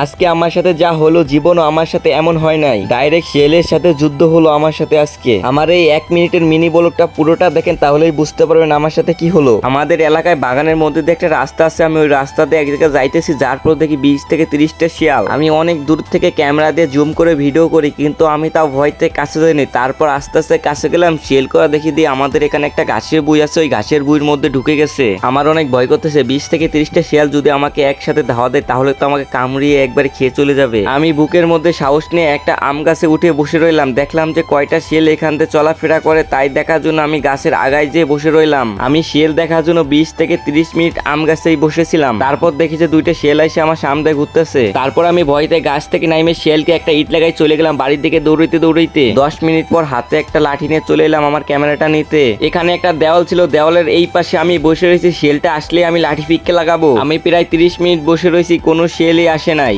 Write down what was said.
আজকে আমার সাথে যা হলো জীবনও আমার সাথে এমন হয় নাই। ডাইরেক্ট শিয়ালের সাথে যুদ্ধ হলো আমার সাথে আজকে। আমার এই এক মিনিটের মিনি বলকটা পুরোটা দেখেন তাহলেই বুঝতে পারবেন আমার সাথে কি হলো। আমাদের এলাকায় বাগানের মধ্যে দিয়ে একটা রাস্তা আছে, আমি ওই রাস্তাতে এক জায়গায় যাইতেছি, যার পর দেখি বিশ থেকে তিরিশটা শিয়াল। আমি অনেক দূর থেকে ক্যামেরা দিয়ে জুম করে ভিডিও করি, কিন্তু আমি তাও ভয়তে কাছে যাইনি। তারপর আস্তে আস্তে কাছে গেলাম, শিয়াল করা দেখি দিয়ে আমাদের এখানে একটা ঘাসের বই আছে, ওই ঘাসের বইয়ের মধ্যে ঢুকে গেছে। আমার অনেক ভয় করতেছে, বিশ থেকে তিরিশটা শিয়াল যদি আমাকে একসাথে ধাওয়া দেয়, তাহলে তো আমাকে কামড়িয়ে একবারে খেয়ে চলে যাবে। আমি বুকের মধ্যে সাহস নিয়ে একটা আম গাছে উঠে বসে রইলাম। দেখলাম যে কয়টা শিয়াল এখান থেকে চলাফেরা করে, তাই দেখার জন্য আমি গাছের আগায় যেয়ে বসে রইলাম। আমি শিয়াল দেখার জন্য বিশ থেকে তিরিশ মিনিট আম গাছেই বসেছিলাম। তারপর দেখি যে দুইটা শিয়াল এসে আমার সামনে ঘুরতেছে। তারপর আমি ভয়তে গাছ থেকে নাইমে শিয়ালকে একটা ইট লাগাই চলে গেলাম বাড়ির দিকে দৌড়াইতে দৌড়াইতে। দশ মিনিট পর হাতে একটা লাঠি নিয়ে চলে এলাম আমার ক্যামেরাটা নিতে। এখানে একটা দেওয়াল ছিল, দেওয়ালের এই পাশে আমি বসে রয়েছি। শিয়ালটা আসলে আমি লাঠি ফিককে লাগাবো। আমি প্রায় তিরিশ মিনিট বসে রয়েছি, কোনো শিয়ালই আসে নাই।